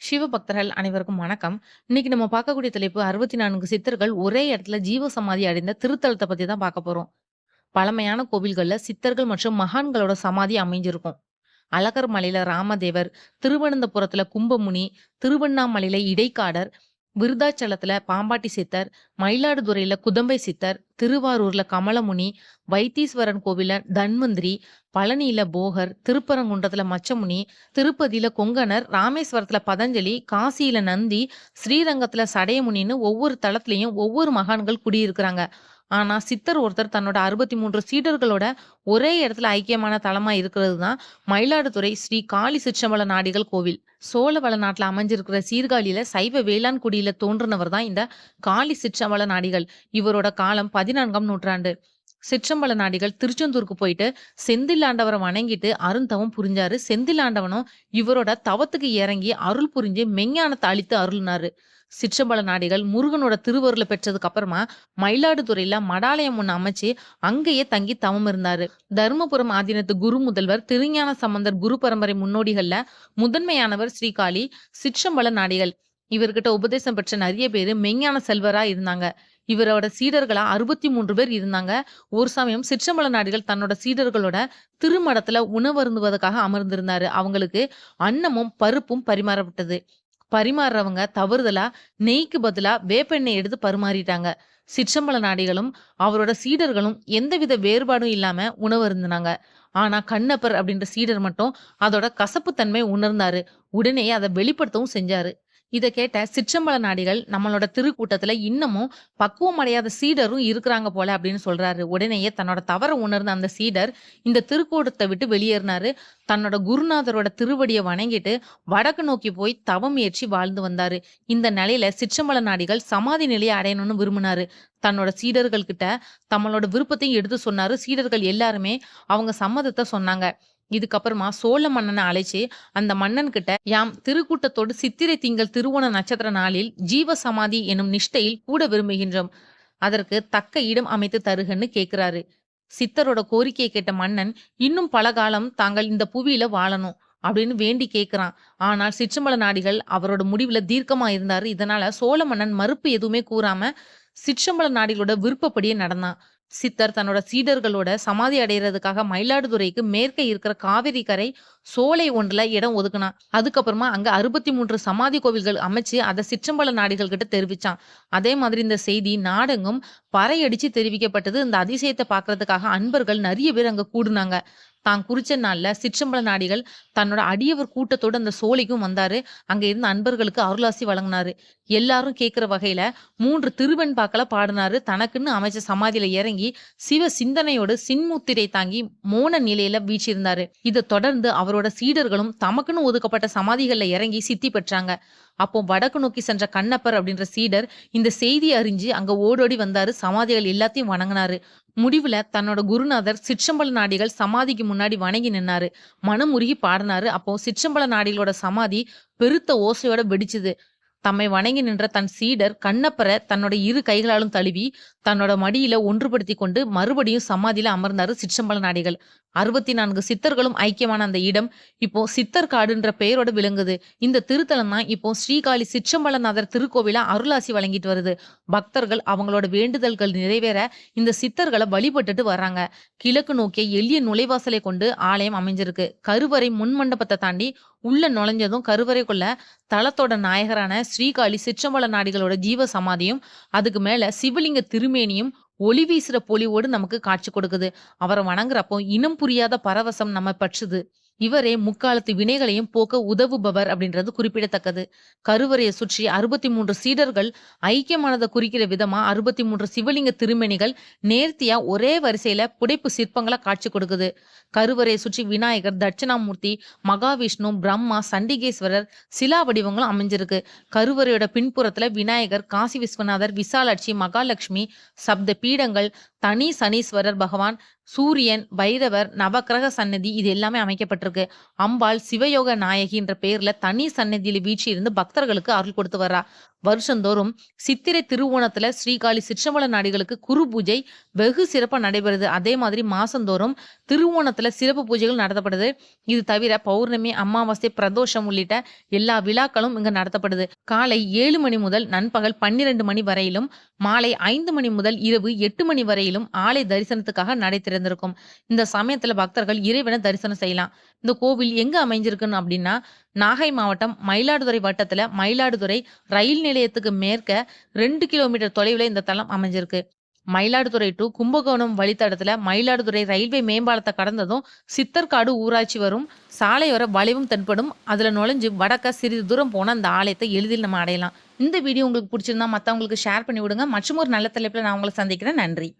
சிவபக்தர்கள் அனைவருக்கும் வணக்கம். இன்னைக்கு நம்ம பார்க்கக்கூடிய தலைப்பு 64 சித்தர்கள் ஒரே இடத்துல ஜீவ சமாதி அடைந்த திருத்தலத்தை பத்தி தான் பார்க்க போறோம். பழமையான கோவில்கள்ல சித்தர்கள் மற்றும் மகான்களோட சமாதி அமைஞ்சிருக்கும். அழகர் மலையில ராமதேவர், திருவனந்தபுரத்துல கும்பமுனி, திருவண்ணாமலையில இடைக்காடர், விருதாச்சலத்துல பாம்பாட்டி சித்தர், மயிலாடுதுறையில குதம்பை சித்தர், திருவாரூர்ல கமலமுனி, வைத்தீஸ்வரன் கோவில தன்வந்திரி, பழனியில போகர், திருப்பரங்குன்றத்துல மச்சமுனி, திருப்பதியில கொங்கணர், ராமேஸ்வரத்துல பதஞ்சலி, காசியில நந்தி, ஸ்ரீரங்கத்துல சடையமுனின்னு ஒவ்வொரு தளத்திலையும் ஒவ்வொரு மகான்கள் குடியிருக்கிறாங்க. ஆனா சித்தர் ஒருத்தர் தன்னோட 63 சீடர்களோட ஒரே இடத்துல ஐக்கியமான தலமா இருக்கிறது தான் மயிலாடுதுறை ஸ்ரீ காளி சிற்றம்பல நாடிகள் கோவில். சோழ வளநாட்டுல அமைஞ்சிருக்கிற சீர்காழியில சைவ வேளாண்குடியில தோன்றினவர் தான் இந்த காளி சிற்றம்பல நாடிகள். இவரோட காலம் 14ஆம் நூற்றாண்டு. சிற்றம்பல நாடிகள் திருச்செந்தூருக்கு போயிட்டு செந்திலாண்டவரை வணங்கிட்டு அருந்தவம் புரிஞ்சாரு. செந்திலாண்டவனும் இவரோட தவத்துக்கு இறங்கி அருள் புரிஞ்சு மெஞ்ஞானத்தை அழித்து அருளினாரு. சிற்றம்பல நாடிகள் முருகனோட திருவருள பெற்றதுக்கு அப்புறமா மயிலாடுதுறையில மடாலயம் ஒண்ணு அமைச்சு அங்கேயே தங்கி தவம் இருந்தாரு. தருமபுரம் ஆதீனத்து குரு முதல்வர் திருஞான சம்பந்தர் குரு பரம்பரை முன்னோடிகள்ல முதன்மையானவர் ஸ்ரீகாளி சிற்றம்பல நாடிகள். இவர்கிட்ட உபதேசம் பெற்ற நிறைய பேரு மெஞ்ஞான செல்வரா இருந்தாங்க. இவரோட சீடர்களா 63 பேர் இருந்தாங்க. ஒரு சமயம் சிற்றம்பல நாடிகள் தன்னோட சீடர்களோட திருமடத்துல உணவருந்துவதற்காக அமர்ந்திருந்தாரு. அவங்களுக்கு அன்னமும், பருப்பும் பரிமாறப்பட்டது. பரிமாறுறவங்க தவறுதலா நெய்க்கு பதிலா வேப்பெண்ணெய் எடுத்து பரிமாறிட்டாங்க. சிற்றம்பல நாடிகளும், அவரோட சீடர்களும் எந்தவித வேறுபாடும் இல்லாம உணவருந்துனாங்க. ஆனா கண்ணப்பர் அப்படின்ற சீடர் மட்டும் அதோட கசப்புத்தன்மை உணர்ந்தாரு. உடனே அதை வெளிப்படுத்தவும் செஞ்சாரு. இதை கேட்ட சிற்றம்பல நாடிகள் நம்மளோட திருக்கூட்டத்துல இன்னமும் பக்குவம் அடையாத சீடரும் இருக்கிறாங்க போல அப்படின்னு சொல்றாரு. உடனேயே தன்னோட தவற உணர்ந்த அந்த சீடர் இந்த திருக்கூட்டத்தை விட்டு வெளியேறினாரு. தன்னோட குருநாதரோட திருவடியை வணங்கிட்டு வடக்கு நோக்கி போய் தவம் ஏற்றி வாழ்ந்து வந்தாரு. இந்த நிலையில சிற்றம்பல நாடிகள் சமாதி நிலையை அடையணும்னு விரும்பினாரு. தன்னோட சீடர்கள் கிட்ட தம்மளோட விருப்பத்தையும் எடுத்து சொன்னாரு. சீடர்கள் எல்லாருமே அவங்க சம்மதத்தை சொன்னாங்க. இதுக்கப்புறமா சோழ மன்னனை அழைச்சு அந்த மன்னன் கிட்ட யாம் திருக்கூட்டத்தோடு சித்திரை திங்கள் திருவோண நட்சத்திர நாளில் ஜீவ சமாதி எனும் நிஷ்டையில் கூட விரும்புகின்றோம். அதற்கு தக்க இடம் அமைத்து தருகன்னு கேக்குறாரு. சித்தரோட கோரிக்கையை கேட்ட மன்னன் இன்னும் பல காலம் தாங்கள் இந்த புவியில வாழணும் அப்படின்னு வேண்டி கேக்குறான். ஆனால் சிற்றம்பல நாடிகள் அவரோட முடிவுல தீர்க்கமா இருந்தாரு. இதனால சோழ மன்னன் மறுப்பு எதுவுமே கூறாம சிற்றம்பல நாடிகளோட விருப்பப்படியே நடந்தான். சித்தர் தன்னோட சீடர்களோட சமாதி அடையறதுக்காக மயிலாடுதுறைக்கு மேற்கே இருக்கிற காவிரி கரை சோலை ஒன்றுல இடம் ஒதுக்குனான். அதுக்கப்புறமா அங்க 63 சமாதி கோவில்கள் அமைச்சு அதை சிற்றம்பல நாடிகள் கிட்ட தெரிவிச்சான். அதே மாதிரி இந்த செய்தி நாடெங்கும் பறையடிச்சு தெரிவிக்கப்பட்டது. இந்த அதிசயத்தை பார்க்கறதுக்காக அன்பர்கள் நிறைய பேர் அங்க கூடுனாங்க. தான் குறிச்ச நாள்ல சிற்றம்பல நாடிகள் தன்னோட அடியவர் கூட்டத்தோட அந்த சோலைக்கும் வந்தாரு. அங்க இருந்த அன்பர்களுக்கு அருளாசி வழங்கினார் எல்லாரும் கேட்கிற வகையில 3 திருவெண்பாக்கள பாடினார் தனக்குன்னு அமைச்ச சமாதியில இறங்கி சிவ சிந்தனையோடு சின்முத்திரை தாங்கி மோன நிலையில வீற்றிருந்தாரு. இதை தொடர்ந்து அவரோட சீடர்களும் தமக்குன்னு ஒதுக்கப்பட்ட சமாதிகள்ல இறங்கி சித்தி பெற்றாங்க. அப்போ வடக்கு நோக்கி சென்ற கண்ணப்பர் அப்படின்ற சீடர் இந்த செய்தி அறிஞ்சு அங்க ஓடோடி வந்தாரு. சமாதிகள் எல்லாத்தையும் வணங்கினாரு முடிவுல தன்னோட குருநாதர் சிற்றம்பல நாடிகள் சமாதிக்கு முன்னாடி வணங்கி நின்னாரு. உருகி பாடினாரு அப்போ சிற்றம்பல நாடிகளோட சமாதி பெருத்த ஓசையோட வெடிச்சுது. தம்மை வணங்கி நின்ற தன் சீடர் கண்ணப்பரை தன்னோட இரு கைகளாலும் தழுவி தன்னோட மடியில ஒன்றுபடுத்தி கொண்டு மறுபடியும் சமாதியில அமர்ந்தாரு சிற்றம்பல நாடிகள். 64 சித்தர்களும் ஐக்கியமான அந்த இடம் இப்போ சித்தர் காடுன்ற பெயரோட விளங்குது. இந்த திருத்தலம் தான் இப்போ ஸ்ரீகாளி சிற்றம்பலநாதர் திருக்கோவிலா அருளாசி வழங்கிட்டு வருது. பக்தர்கள் அவங்களோட வேண்டுதல்கள் நிறைவேற இந்த சித்தர்களை வழிபட்டுட்டு வர்றாங்க. கிழக்கு நோக்கிய எளிய நுழைவாசலை கொண்டு ஆலயம் அமைஞ்சிருக்கு. கருவறை முன்மண்டபத்தை தாண்டி உள்ள நுழைஞ்சதும் கருவறைக்குள்ள தளத்தோட நாயகரான ஸ்ரீகாளி சிற்றம்பல நாடிகளோட ஜீவ சமாதியும், அதுக்கு மேல சிவலிங்க திருமேனியும் ஒளி வீசுற பொலிவோடு நமக்கு காட்சி கொடுக்குது. அவரை வணங்குறப்போ இனம் புரியாத பரவசம் நம்ம பற்றுது. இவரே முக்காலத்து வினைகளையும் போக்க உதவுபவர் அப்படின்றது குறிப்பிடத்தக்கது. கருவறையை சுற்றி 63 சீடர்கள் ஐக்கியமானதை குறிக்கிற விதமா 63 சிவலிங்க திருமணிகள் நேர்த்தியா ஒரே வரிசையில புடைப்பு சிற்பங்களா காட்சி கொடுக்குது. கருவறையை சுற்றி விநாயகர், தட்சிணாமூர்த்தி, மகாவிஷ்ணு, பிரம்மா, சண்டிகேஸ்வரர் சிலா வடிவங்களும் அமைஞ்சிருக்கு. கருவறையோட பின்புறத்துல விநாயகர், காசி விஸ்வநாதர், விசாலாட்சி, மகாலட்சுமி, சப்த பீடங்கள், தனி சனீஸ்வரர் பகவான், சூரியன், பைரவர், நவக்கிரக சன்னதி இது எல்லாமே அமைக்கப்பட்டிருக்கு. அம்பாள் சிவயோக நாயகின்ற பெயர்ல தனி சன்னதியில இருந்து பக்தர்களுக்கு அருள் கொடுத்து வர்றா. வருஷந்தோறும் சித்திரை திருவோணத்துல ஸ்ரீகாளி சிற்றம்பல நாடிகளுக்கு குரு பூஜை வெகு சிறப்பாக நடைபெறுது. அதே மாதிரி மாசந்தோறும் திருவோணத்துல சிறப்பு பூஜைகள் நடத்தப்படுது. இது தவிர பௌர்ணமி அமாவாசை பிரதோஷம் உள்ளிட்ட எல்லா விழாக்களும் இங்கு நடத்தப்படுது. காலை ஏழு மணி முதல் நண்பகல் பன்னிரண்டு மணி வரையிலும் மாலை ஐந்து மணி முதல் இரவு எட்டு மணி வரையிலும் ஆலை தரிசனத்துக்காக நடை திறந்திருக்கும். இந்த சமயத்துல பக்தர்கள் இறைவனை தரிசனம் செய்யலாம். இந்த கோவில் எங்க அமைஞ்சிருக்குன்னு அப்படின்னா நாகை மாவட்டம் மயிலாடுதுறை வட்டத்துல மயிலாடுதுறை ரயில் நிலையத்துக்கு மேற்க ரெண்டு கிலோமீட்டர் தொலைவில் இந்த தளம் அமைஞ்சிருக்கு. மயிலாடுதுறை டு கும்பகோணம் வழித்தடத்துல மயிலாடுதுறை ரயில்வே மேம்பாலத்தை கடந்ததும் சித்தர்காடு ஊராட்சி வரும் சாலையோர வளைவும் தென்படும். அதுல நுழைஞ்சு வடக்க சிறிது தூரம் போன அந்த ஆலயத்தை எளிதில் நம்ம அடையலாம். இந்த வீடியோ உங்களுக்கு பிடிச்சிருந்தா மற்றவங்களுக்கு ஷேர் பண்ணி விடுங்க. மற்றும் ஒரு நல்ல தலைப்பில் நான் உங்களை சந்திக்கிறேன். நன்றி.